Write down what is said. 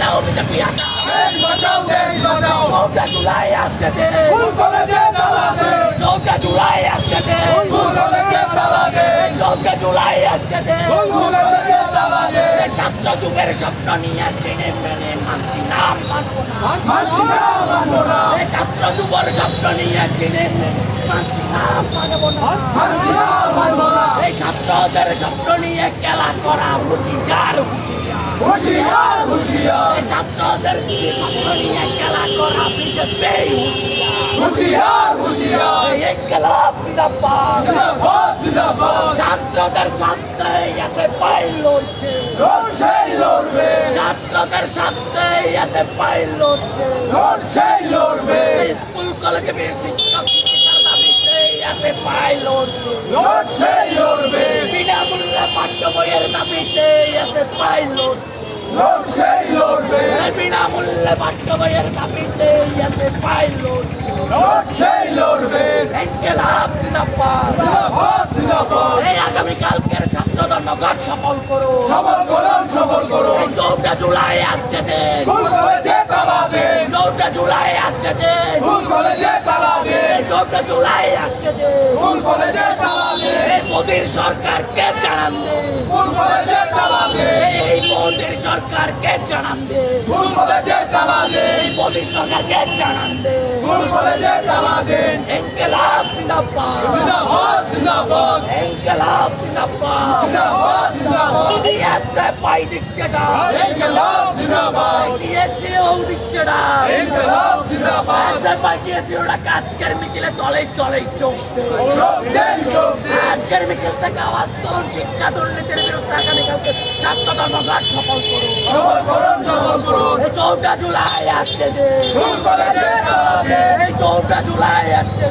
দাও বিজেপি দেশ বাঁচাও দেশ বাঁচাও। চৌঠা জুলাই আসছে দে। ফুল কলেজে তালা দে। চৌঠা জুলাই আসছে দে। ফুল কলেজে তালা দে। চৌঠা জুলাই আসছে দে। ফুল কলেজে তালা দে। ছাত্র যুগের স্বপ্ন নিয়ে চিনে মানছি না মানব না। মানছি না মানবো না। ছাত্র যুগের স্বপ্ন নিয়ে চিনে মানছি না মানব না। মানছি না মানবো না। এই ছাত্রদের স্বপ্ন নিয়ে খেলা করা হুঁশিয়ার হুঁশিয়ার হুঁশিয়ার ছাত্রদের স্বপ্ন নিয়ে খেলা করা বিজেপি হুঁশিয়ার হুঁশিয়ার খেলা জিন্দাবাদ। জিন্দাবাদ জিন্দাবাদ। ছাত্রদের সাথে এতে পাই লড়ছে। রোড সেই লড়বে। ছাত্রদের সাথে এতে পাই লড়ছে। রোড সেই লড়বে। স্কুল কলেজে শিক্ষক শিক্ষিকার দাবিতে এতে পাই লড়ছে। রোড সেই লড়বে বিনামূল্যে পাঠ্য বইয়ের দাবিতে এতে পাই লড়ছে রোড সেই লড়বে বিনামূল্যে পাঠ্য বইয়ের দাবিতে এতে পাই লড়ছে সেই লড়বে ইনকেলাব জিন্দাবাদ। জিন্দাবাদ জিন্দাবাদ। এই আগামীকালকের ছাত্র ধর্মঘট সফল করো। সফল করুন সফল করুন এই চৌঠা জুলাই আসছে দিন ফুল কলেজে তালা দেন চৌঠা জুলাই আসছে দিন ফুল কলেজে তালা দেন এই চৌঠা জুলাই আসছে দিন ফুল কলেজে তালা দেন এই মোদীর সরকারকে জানান দে। ফুল কলেজে দেন মোদীর সরকারকে জানান দে। ভুল কলেজে যে দেন এই মোদীর সরকারকে জানান দে। ফুল কলেজে তালা দেন ইনকিলাব জিন্দাবাদ। জিন্দাবাদ জিন্দাবাদ। ইনকিলাব জিন্দাবাদ। জিন্দাবাদ জিন্দাবাদ। এই পাই দিচ্ছে না। ইনকিলাব জিন্দাবাদ। দিয়েছেও দিচ্ছে না। ইনকলাব কাজকের মিছিলে তলে তলে চোখ আজকের মিছিল থেকে আওয়াজ করুন শিক্ষা দুর্নীতির বিরুদ্ধে আগামীকালকে ছাত্র ধর্মঘট সফল করুন। সফল করুন সফল করুন। এই চৌঠা জুলাই আসছে এই চৌঠা জুলাই আসছে